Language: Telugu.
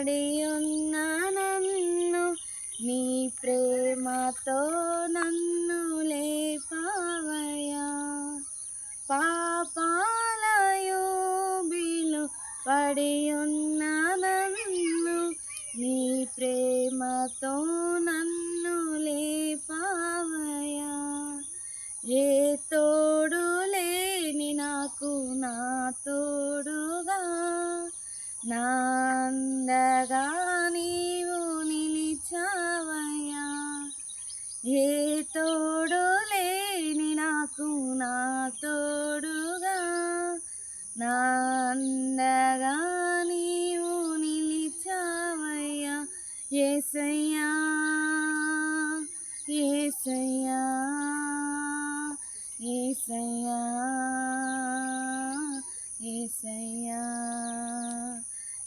పడి ఉన్న నన్ను నీ ప్రేమతో నన్ను లేపవయా పాపాలయోబిలు పడి ఉన్న నన్ను నీ ప్రేమతో నన్ను లేపవయా ఏతో అందగా నీవు నిలిచావయ్యా. ఏ తోడు లేని నాకు నా తోడుగా. నా అందగా నీవు నిలిచావయ్యా. ఏసయ్యా ఏసయ్యా ఏసయ్యా ఏసయ్యా.